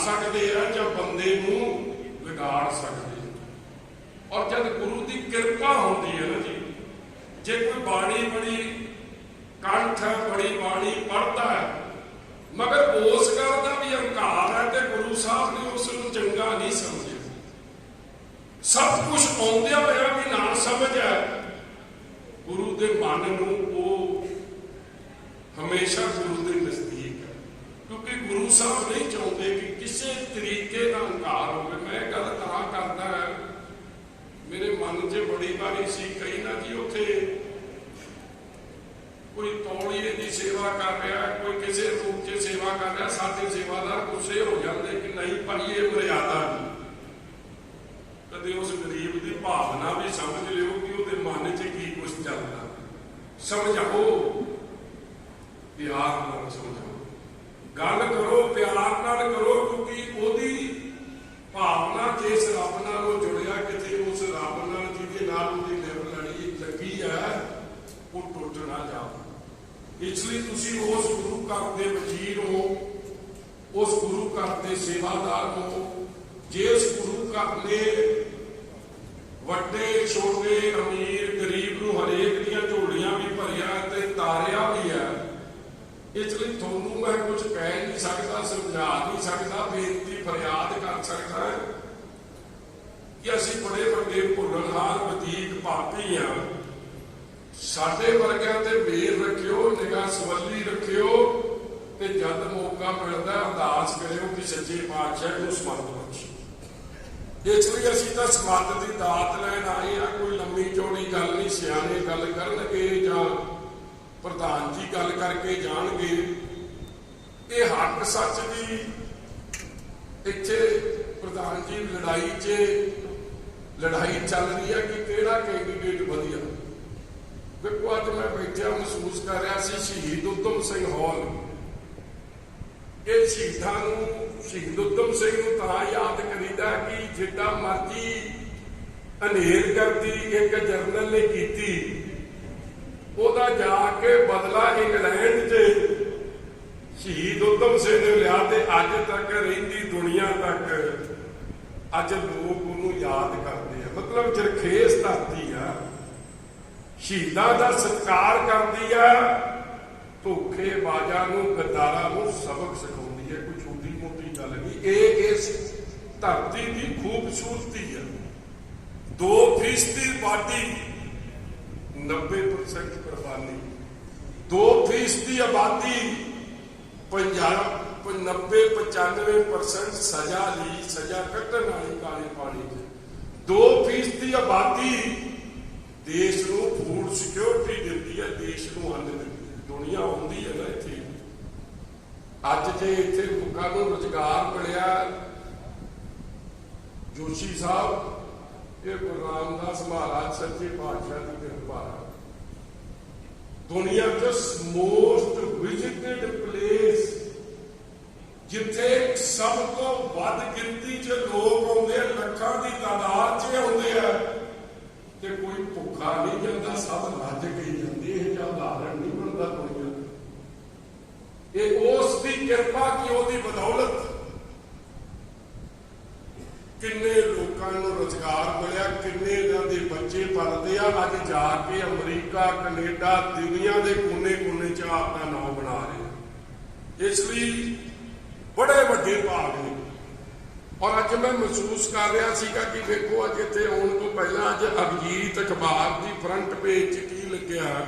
ਸਕਦੇ ਆ ਜਾਂ ਬੰਦੇ ਨੂੰ ਵਿਗਾੜ ਸਕਦੇ ਔਰ ਜਦ ਗੁਰੂ ਦੀ ਕਿਰਪਾ ਹੁੰਦੀ ਹੈ ਨਾ ਜੀ, ਜੇ ਕੋਈ ਬਾਣੀ ਬੜੀ ਕੰਠ ਬੜੀ ਬਾਣੀ ਪੜਦਾ ਹੈ, ਮਗਰ ਉਸ ਗੱਲ ਦਾ ਵੀ ਹੰਕਾਰ ਹੈ ਤੇ ਗੁਰੂ ਸਾਹਿਬ ਨੇ ਉਸ ਨੂੰ ਚੰਗਾ ਨਹੀਂ ਸਮਝਿਆ। ਸਭ ਕੁਝ ਆਉਂਦਿਆਂ ਹੋਇਆ ਵੀ ਨਾ ਸਮਝ ਹੈ ਗੁਰੂ ਦੇ ਮਨ ਨੂੰ ਉਹ ਹਮੇਸ਼ਾ ਗੁਰੂ ਦੇ ਨਜ਼ਦੀਕ ਹੈ। ਕਿਉਂਕਿ ਗੁਰੂ ਸਾਹਿਬ ਨਹੀਂ ਚਾਹੁੰਦੇ ਤਰੀਕੇ ਦਾ ਹੰਕਾਰ ਹੋਵੇ, ਮੈਂ ਇਹ ਗੱਲ ਤਾਂ ਕਰਦਾ ਮੇਰੇ ਮਨ 'ਚ ਬੜੀ ਵਾਰੀ ਸੀ ਕਈ ਨਾ ਜੀ, ਉੱਥੇ ਕੋਈ ਤੌਲੀਏ ਦੀ ਸੇਵਾ ਕਰ ਰਿਹਾ, ਕੋਈ ਕਿਸੇ ਰੂਪ 'ਚ ਸੇਵਾ ਕਰ ਰਿਹਾ, ਸਾਡੇ ਸੇਵਾਦਾਰ ਗੁੱਸੇ ਹੋ ਜਾਂਦੇ ਕਿ ਨਹੀਂ ਭਾਈ, ਇਹ ਮਰਿਆਦਾ ਨਹੀਂ ਕਦੇ ਉਸ ਗਰੀਬ ਦੀ ਭਾਵਨਾ ਵੀ ਸਮਝ ਲਿਓ ਕਿ ਉਹਦੇ ਮਨ 'ਚ ਕੀ ਕੁਝ ਚੱਲਦਾ। ਸਮਝਾਓ। ਪਿਆਰ ਨਾਲ ਸਮਝਾਓ। ਗੱਲ ਕਰੋ, ਪਿਆਰ ਨਾਲ ਕਰੋ। ਕਿਉਂਕਿ ਉਹਦੀ ਭਾਵਨਾ ਜਿਸ ਰੱਬ ਨਾਲ ਉਹ ਜੁੜਿਆ ਕਿਤੇ ਉਸ ਰੱਬ ਨਾਲ ਜਿਹਦੇ ਨਾਲ ਉਹਦੀ ਨਿਰ ਲੜੀ ਲੱਗੀ ਹੈ, ਉਹ ਟੁੱਟ ਨਾ ਜਾਵੇ। ਇਸ ਲਈ ਤੁਸੀਂ ਉਸ ਗੁਰੂ ਘਰ ਦੇ ਵਜ਼ੀਰ ਹੋ, ਉਸ ਗੁਰੂ ਘਰ ਦੇ ਸੇਵਾਦਾਰ ਹੋ। ਜਿਸ ਗੁਰੂ ਘਰ ਨੇ ਵੱਡੇ, ਛੋਟੇ, ਅਮੀਰ, ਗਰੀਬ ਨੂੰ ਹਰੇਕ ਦੀਆਂ ਝੋਲੀਆਂ ਵੀ ਭਰੀਆਂ ਤੇ ਤਾਰਿਆ ਵੀ ਹੈ, ਇਸ ਲਈ ਤੁਹਾਨੂੰ ਮੈਂ ਕੁਝ ਕਹਿ ਨਹੀਂ ਸਕਦਾ ਸਮਝਾ ਨਹੀਂ ਸਕਦਾ, ਬੇਨਤੀ, ਫਰਿਆਦ ਕਰ ਸਕਦਾ ਹੈ ਕਿ ਅਸੀਂ ਬੜੇ ਵੱਡੇ ਭੁੱਲਣਹਾਰ ਵਧੀਕ ਪਾਪੀ ਆ ਸਾਡੇ ਵਰਗਿਆਂ ਤੇ ਮੇਰ ਰੱਖਿਓ, ਨਿਗਾਹ ਸਵੱਲੀ ਰੱਖਿਓ ਤੇ ਜਦ ਮੌਕਾ ਮਿਲਦਾ, ਅਰਦਾਸ ਕਰਿਓ ਕਿ ਸੱਚੇ ਪਾਤਸ਼ਾਹ ਨੂੰ ਸਮਤ ਬਖਸ਼ੋ। ਇਸ ਲਈ ਅਸੀਂ ਤਾਂ ਸਮਤ ਦੀ ਦਾਤ ਲੈਣ ਆਏ ਆ ਕੋਈ ਲੰਮੀ ਚੌੜੀ ਗੱਲ ਨਹੀਂ, ਸਿਆਣੇ ਗੱਲ ਕਰਨਗੇ ਜਾਂ ਪ੍ਰਧਾਨ ਜੀ ਗੱਲ ਕਰਕੇ ਜਾਣਗੇ। ਇਹ ਹੱਕ ਸੱਚ ਦੀ ਇੱਥੇ ਪ੍ਰਧਾਨ ਜੀ, ਲੜਾਈ 'ਚ ਲੜਾਈ ਚੱਲ ਰਹੀ ਹੈ ਕਿ ਕਿਹੜਾ ਕੈਂਡੀਡੇਟ ਵਧੀਆ? ਵੇਖੋ, ਅੱਜ ਮੈਂ ਬੈਠਿਆ, ਮਹਿਸੂਸ ਕਰ ਰਿਹਾ ਸੀ ਸ਼ਹੀਦ ਉਦਮ ਸਿੰਘ ਹਾਲ। ਇਹ ਸ਼ਹੀਦਾਂ ਨੂੰ, ਸ਼ਹੀਦ ਉਦਮ ਸਿੰਘ ਨੂੰ ਤਾਂ ਯਾਦ ਕਰੀਦਾ ਕਿ ਜਿੱਡਾ ਮਰਜ਼ੀ ਅਨੇਰ ਕਰਦੀ, ਇੱਕ ਜਰਨਲ ਨੇ ਕੀਤੀ, ਉਹਦਾ ਜਾ ਕੇ ਬਦਲਾ ਇੰਗਲੈਂਡ 'ਚ ਉਦਮ ਸਿੰਘ ਨੇ ਲਿਆ ਤੇ ਅੱਜ ਤੱਕ ਰਹਿੰਦੀ ਦੁਨੀਆ ਤੱਕ ਅੱਜ ਲੋਕ ਉਹਨੂੰ ਯਾਦ ਕਰਦੇ ਆ। ਮਤਲਬ ਜਰਖੇਸ ਧਰਤੀ ਆ। ਸ਼ਹੀਦਾਂ ਦਾ ਸਤਿਕਾਰ ਕਰਦੀ ਆ। ਧੋਖੇ ਬਾਜ਼ਾਂ ਨੂੰ, ਗਦਾਰਾਂ ਨੂੰ ਸਬਕ ਸਿਖਾਉਂਦੀ ਹੈ ਕੋਈ ਛੋਟੀ ਮੋਟੀ ਗੱਲ ਨਹੀਂ। ਇਹ ਇਸ ਧਰਤੀ ਦੀ ਖੂਬਸੂਰਤੀ ਹੈ 2% ਦੀ ਆਬਾਦੀ 90% ਕੁਰਬਾਨੀ। 2 ਫੀਸਦੀ ਆਬਾਦੀ ਪੰਜਾਬ 90 95% ਸਜ਼ਾ ਲਈ ਸਜ਼ਾ ਕੱਟਣ ਵਾਲੀ ਕਾਲੇ ਪਾਣੀ 'ਚ 2% ਦੀ ਆਬਾਦੀ ਦੇਸ਼ ਨੂੰ ਫੂਡ ਸਿਕਿਉਰਿਟੀ ਦਿੰਦੀ ਹੈ, ਦੇਸ਼ ਨੂੰ ਅੰਨ ਦਿੰਦੀ ਹੈ। ਦੁਨੀਆ ਆਉਂਦੀ ਹੈ ਨਾ ਇੱਥੇ। ਅੱਜ ਜੇ ਇੱਥੇ ਲੋਕਾਂ ਨੂੰ ਰੁਜ਼ਗਾਰ ਮਿਲਿਆ, ਜੋਸ਼ੀ ਸਾਹਿਬ, ਇਹ ਗੁਰੂ ਰਾਮਦਾਸ ਮਹਾਰਾਜ ਸੱਚੇ ਪਾਤਸ਼ਾਹ ਦੀ ਕਿਰਪਾ ਹੈ ਦੁਨੀਆ ਚ ਮੋਸਟ ਵਿਜ਼ਿਟਡ ਪਲੇਸ ਜਿੱਥੇ ਸਭ ਤੋਂ ਵੱਧ ਗਿਣਤੀ 'ਚ ਲੋਕ ਆਉਂਦੇ ਆ, ਲੱਖਾਂ ਦੀ ਤਾਦਾਦ 'ਚ ਆਉਂਦੇ ਆ। ਤੇ ਕੋਈ ਭੁੱਖਾ ਨਹੀਂ ਜਾਂਦਾ, ਸਭ ਰੱਜ ਕੇ ਜਾਂਦੇ ਇਹ ਜਾਂ ਉਦਾਹਰਣ ਨਹੀਂ ਬਣਦਾ ਦੁਨੀਆ ਇਹ ਉਸ ਦੀ ਕਿਰਪਾ ਕੀ ਉਹਦੀ ਬਦੌਲਤ? ਕਿੰਨੇ ਲੋਕਾਂ ਨੂੰ ਰੋਜ਼ਗਾਰ ਮਿਲਿਆ, ਕਿੰਨੇ ਇਹਨਾਂ ਦੇ ਬੱਚੇ ਪਲਦੇ ਆ, ਅੱਜ ਜਾ ਕੇ ਅਮਰੀਕਾ, ਕੈਨੇਡਾ, ਦੁਨੀਆ ਦੇ ਕੋਨੇ-ਕੋਨੇ 'ਚ ਆਪਣਾ ਨਾਮ ਬਣਾ ਰਹੇ। ਇਸ ਲਈ ਬੜੇ ਵੱਡੇ ਭਾਗ ਨੇ। ਔਰ ਅੱਜ ਮੈਂ ਮਹਿਸੂਸ ਕਰ ਰਿਹਾ ਸੀਗਾ ਕਿ ਵੇਖੋ ਅੱਜ ਇੱਥੇ ਆਉਣ ਤੋਂ ਪਹਿਲਾਂ ਅੱਜ ਅਭਜੀਤ ਅਖਬਾਰ ਦੀ ਫਰੰਟ ਪੇਜ 'ਚ ਕੀ ਲੱਗਿਆ?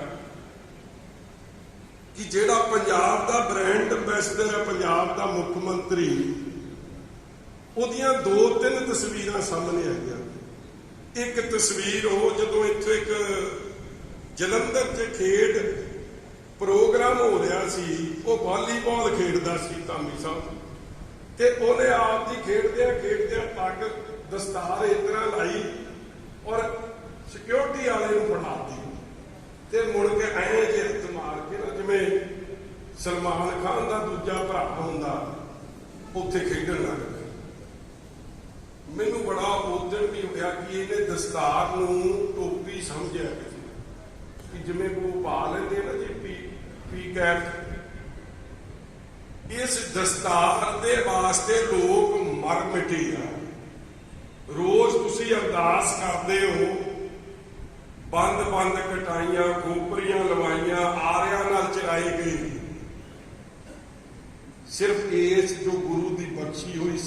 ਕਿ ਜਿਹੜਾ ਪੰਜਾਬ ਦਾ ਬ੍ਰਾਂਡ ਐਂਬੈਸਡਰ ਹੈ, ਪੰਜਾਬ ਦਾ ਮੁੱਖ ਮੰਤਰੀ, ਉਹਦੀਆਂ ਦੋ ਤਿੰਨ ਤਸਵੀਰਾਂ ਸਾਹਮਣੇ ਆਈਆਂ ਇੱਕ ਤਸਵੀਰ ਉਹ ਜਦੋਂ ਇੱਥੇ ਇੱਕ ਜਲੰਧਰ 'ਚ ਖੇਡ ਪ੍ਰੋਗਰਾਮ ਹੋ ਰਿਹਾ ਸੀ, ਉਹ ਵਾਲੀਬਾਲ ਖੇਡਦਾ ਸੀ ਧਾਮੀ ਸਾਹਿਬ। ਤੇ ਉਹਨੇ ਆਪ ਦੀ ਖੇਡਦਿਆਂ ਖੇਡਦਿਆਂ ਪੱਗ ਦਸਤਾਰ ਇਸ ਤਰ੍ਹਾਂ ਲਾਈ ਔਰ ਸਿਕਿਉਰਿਟੀ ਵਾਲੇ ਨੂੰ ਫੜਾਤੀ ਤੇ ਮੁੜ ਕੇ ਐਂ ਜੇ ਮਾਰ ਕੇ ਨਾ, ਜਿਵੇਂ ਸਲਮਾਨ ਖਾਨ ਦਾ ਦੂਜਾ ਭਰਾ ਹੁੰਦਾ, ਉੱਥੇ ਖੇਡਣ ਲੱਗ ਪਿਆ ਮੈਨੂੰ ਬੜਾ ਉਦਣ ਵੀ ਹੋਇਆ ਕਿ ਇਹਨੇ ਦਸਤਾਰ ਨੂੰ ਟੋਪੀ ਸਮਝਿਆ ਕਿ ਜਿਵੇਂ ਕੋ ਪਾ ਲੈਂਦੇ ਪੀ ਇਸ ਦਸਤਾਰ ਦੇ ਵਾਸਤੇ ਲੋਕ ਮਰ ਮਿਟੀ ਆ। ਰੋਜ਼ ਤੁਸੀਂ ਅਰਦਾਸ ਕਰਦੇ ਹੋ, ਬੰਦ ਬੰਦ ਕਟਾਈਆਂ, ਖੋਪਰੀਆਂ ਲਵਾਈਆਂ, ਆਰਿਆਂ ਨਾਲ ਚਰਾਈ ਗਈ। ਸਿਰਫ ਇਸ ਜੋ ਗੁਰੂ ਦੀ ਬਖਸ਼ੀ ਹੋਈ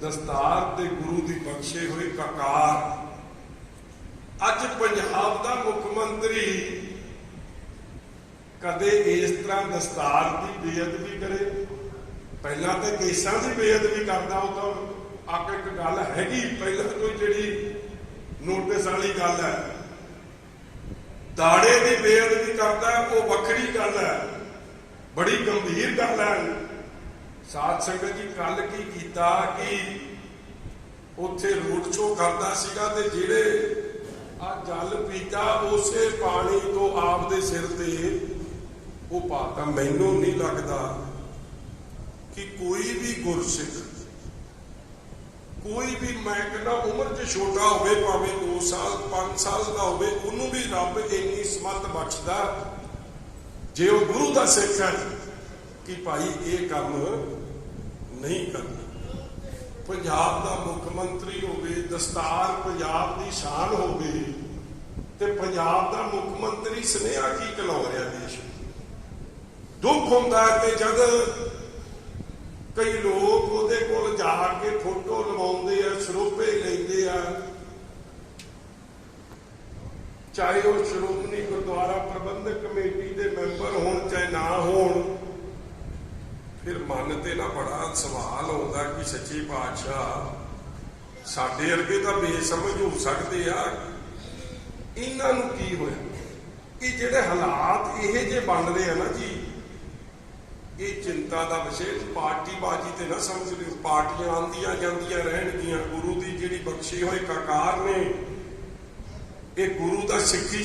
ਦਸਤਾਰ ਤੇ ਗੁਰੂ ਦੀ ਬਖਸ਼ੇ ਹੋਏ ਕਕਾਰ। ਅੱਜ ਪੰਜਾਬ ਦਾ ਮੁੱਖ ਮੰਤਰੀ ਕਦੇ ਇਸ ਤਰ੍ਹਾਂ ਦਸਤਾਰ ਦੀ ਬੇਅਦਬੀ ਕਰੇ? ਪਹਿਲਾਂ ਤੇ ਕੇਸਾਂ ਦੀ ਬੇਅਦਬੀ ਕਰਦਾ ਉਹ ਤਾਂ ਆਕ ਇੱਕ ਗੱਲ ਹੈਗੀ, ਪਹਿਲਾਂ ਕੋਈ ਜਿਹੜੀ ਨੋਟਿਸ ਵਾਲੀ ਗੱਲ ਹੈ। ਦਾੜੇ ਦੀ ਬੇਅਦਬੀ ਕਰਦਾ, ਉਹ ਵੱਖਰੀ ਗੱਲ ਹੈ। ਬੜੀ ਗੰਭੀਰ ਗੱਲ ਹੈ। ਸਾਧ ਸੰਗਤ ਜੀ ਕੱਲ ਕੀ ਕੀਤਾ ਕਿ ਉੱਥੇ ਰੋਡ ਸ਼ੋ ਕਰਦਾ ਸੀਗਾ ਤੇ ਜਿਹੜੇ ਆ ਜਲ ਪੀਤਾ, ਉਸੇ ਪਾਣੀ ਤੋਂ ਆਪਦੇ ਸਿਰ ਤੇ ਉਹ ਪਾਤਾ ਮੈਨੂੰ ਨਹੀਂ ਲੱਗਦਾ ਕਿ ਕੋਈ ਵੀ ਗੁਰਸਿੱਖ, ਕੋਈ ਵੀ ਮੈਂ ਕਹਿੰਦਾ ਉਮਰ 'ਚ ਛੋਟਾ ਹੋਵੇ, ਭਾਵੇਂ 2 ਸਾਲ 5 ਸਾਲ ਦਾ ਹੋਵੇ, ਉਹਨੂੰ ਵੀ ਰੱਬ ਇੰਨੀ ਸਮਤ ਬਖਸ਼ਦਾ। ਜੇ ਉਹ ਗੁਰੂ ਦਾ ਸਿੱਖ ਹੈ ਕਿ ਭਾਈ ਇਹ ਕੰਮ ਨਹੀਂ ਕਰਨਾ। ਪੰਜਾਬ ਦਾ ਮੁੱਖ ਮੰਤਰੀ ਹੋਵੇ, ਦਸਤਾਰ ਪੰਜਾਬ ਦੀ ਸ਼ਾਨ ਹੋਵੇ, ਤੇ ਪੰਜਾਬ ਦਾ ਮੁੱਖ ਮੰਤਰੀ ਸੁਨੇਹਾ ਕੀ ਕਲਾ ਰਿਹਾ ਦੇਸ਼ ਨੂੰ ਦੁੱਖ ਹੁੰਦਾ ਕਿ ਜਦ ਕਈ ਲੋਕ ਉਹਦੇ ਕੋਲ ਜਾ ਕੇ ਫੋਟੋ ਲਵਾਉਂਦੇ ਆ, ਸਰੋਪੇ ਲੈਂਦੇ ਆ। ਚਾਹੇ ਉਹ ਸ਼੍ਰੋਮਣੀ ਗੁਰਦੁਆਰਾ ਪ੍ਰਬੰਧਕ ਕਮੇਟੀ ਦੇ ਮੈਂਬਰ ਹੋਣ ਚਾਹੇ ਨਾ ਹੋਣ, ਫਿਰ ਮਨ ਤੇ ਨਾ ਬੜਾ ਸਵਾਲ ਆਉਂਦਾ ਕਿ ਸੱਚੇ ਪਾਤਸ਼ਾਹ, ਸਾਡੇ ਅਰਗੇ ਤਾਂ ਬੇਸਮਝ ਹੋ ਸਕਦੇ ਆ। ਇਹਨਾਂ ਨੂੰ ਕੀ ਹੋਇਆ? ਕਿ ਜਿਹੜੇ ਹਾਲਾਤ ਇਹ ਜੇ ਬਣ ਰਹੇ ਆ ਨਾ ਜੀ ਇਹ ਚਿੰਤਾ ਦਾ ਵਿਸ਼ੇ ਪਾਰਟੀ ਬਾਜੀ ਤੇ ਨਾ ਸਮਝ ਲਿਓ। ਪਾਰਟੀਆਂ ਆਂਦੀਆਂ ਜਾਂਦੀਆਂ ਰਹਿਣਗੀਆਂ। ਗੁਰੂ ਦੀ ਜਿਹੜੀ ਬਖਸ਼ੀ ਹੋਈ ਕਕਾਰ ਨੇ, ਇਹ ਗੁਰੂ ਦਾ ਸਿੱਖੀ